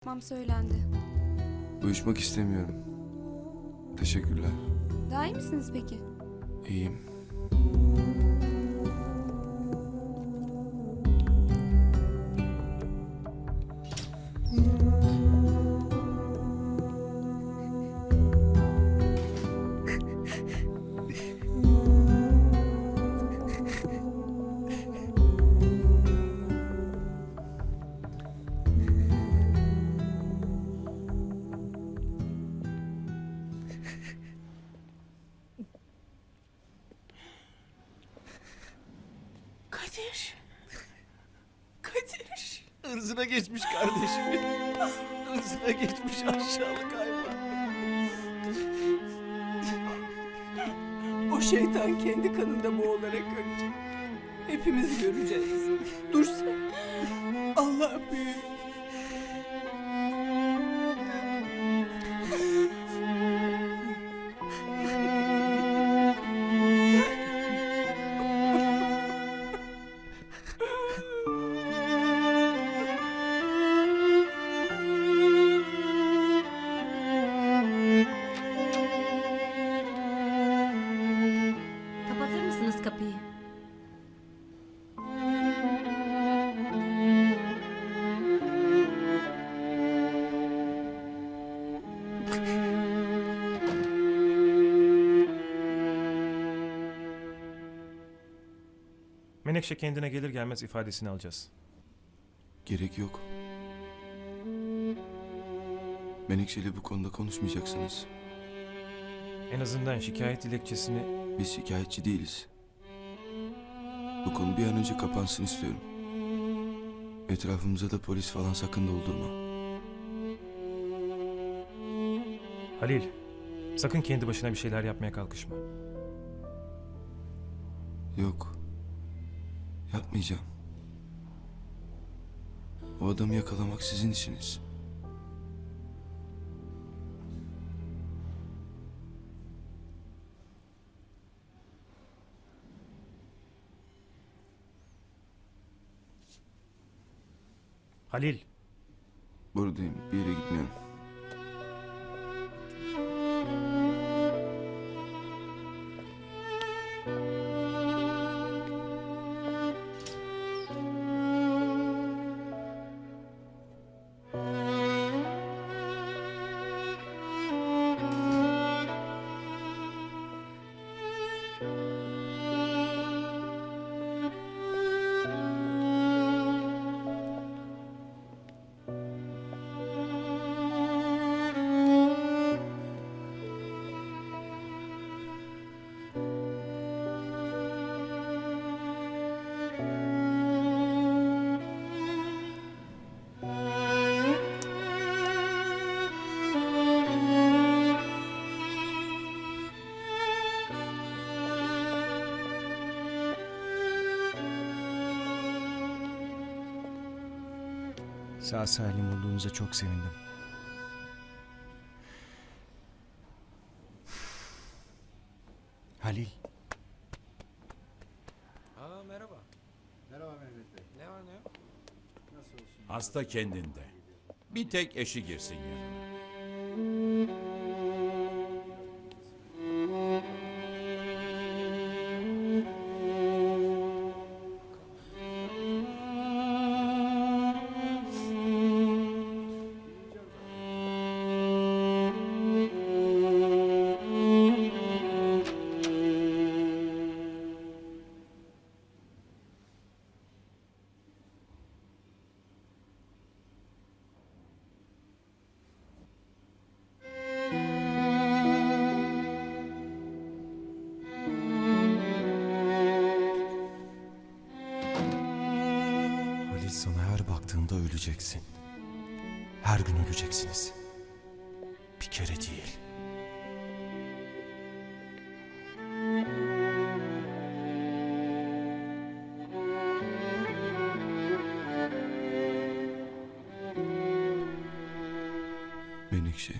Yapmam söylendi. Uyuşmak istemiyorum. Teşekkürler. Daha iyi misiniz peki? İyiyim. Kadir. Kadir. Hırzına geçmiş kardeşim. Hırzına geçmiş aşağılık hayvan. O şeytan kendi kanında boğularak ölecek. Hepimiz göreceğiz. Dur sen. Allah büyük. Menekşe kendine gelir gelmez ifadesini alacağız. Gerek yok. Menekşe'yle bu konuda konuşmayacaksınız. En azından şikayet dilekçesini Biz şikayetçi değiliz. Bu konu bir an önce kapansın istiyorum. Etrafımıza da polis falan sakın doldurma. Halil, sakın kendi başına bir şeyler yapmaya kalkışma. Yok. Yapmayacağım. O adamı yakalamak sizin işiniz. Halil, Buradayım. Bir yere gitmiyorum. Sağ salim olduğunuza çok sevindim. Halil. Aa merhaba. Merhaba Mehmet Bey. Ne var ne yok? Nasıl olsun? Hasta kendinde. Bir tek eşi girsin yanına. Baktığında öleceksin. Her gün öleceksiniz. Bir kere değil. Menekşe.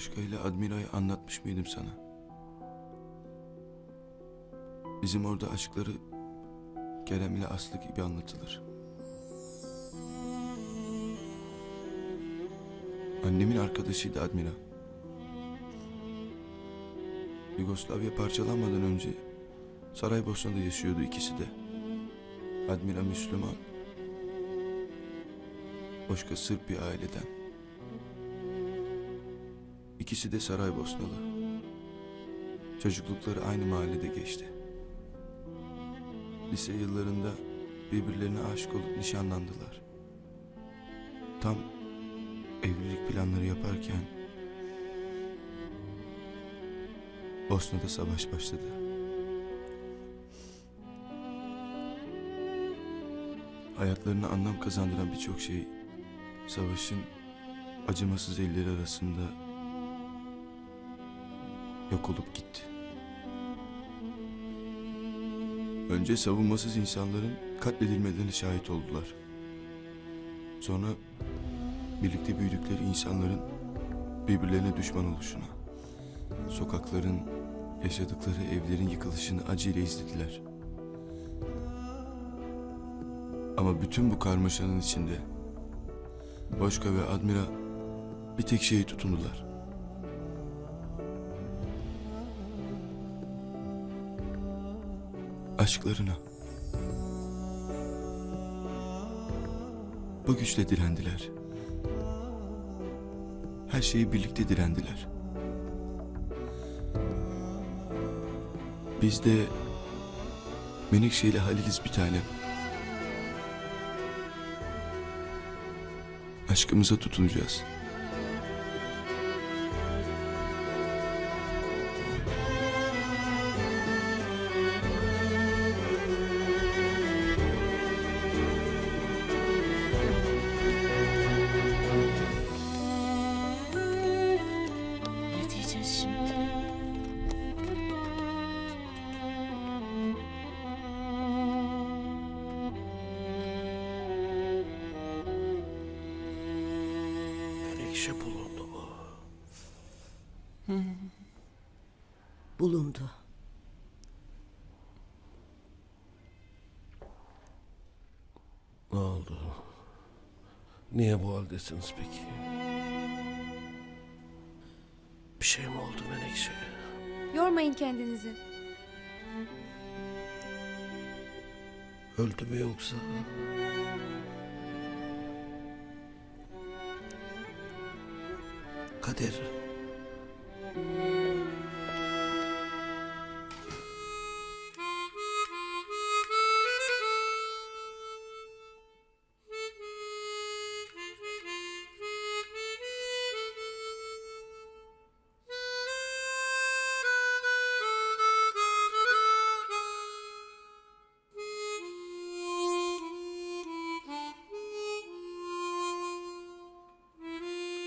Boşka ile Admira'yı anlatmış mıydım sana? Bizim orada aşkları Kerem ile Aslı gibi anlatılır. Annemin arkadaşıydı Admira. Yugoslavya parçalanmadan önce Saraybosna'da yaşıyordu ikisi de. Admira Müslüman. Boşka Sırp bir aileden. İkisi de Saraybosnalı. Çocuklukları aynı mahallede geçti. Lise yıllarında birbirlerine aşık olup nişanlandılar. Tam evlilik planları yaparken Bosna'da savaş başladı. Hayatlarına anlam kazandıran birçok şey savaşın acımasız elleri arasında yok olup gitti. Önce savunmasız insanların katledilmelerine şahit oldular. Sonra birlikte büyüdükleri insanların birbirlerine düşman oluşuna, sokakların, yaşadıkları evlerin yıkılışını acıyla izlediler. Ama bütün bu karmaşanın içinde Boşka ve Admira bir tek şeye tutundular. Aşklarına. Bu güçle direndiler. Her şeyi birlikte direndiler. Biz de Menekşe ile Haliliz bir tanem. Aşkımıza tutunacağız. Niye bu haldesiniz peki? Bir şey mi oldu Menekşe? Yormayın kendinizi. Öldü mü yoksa? Kader.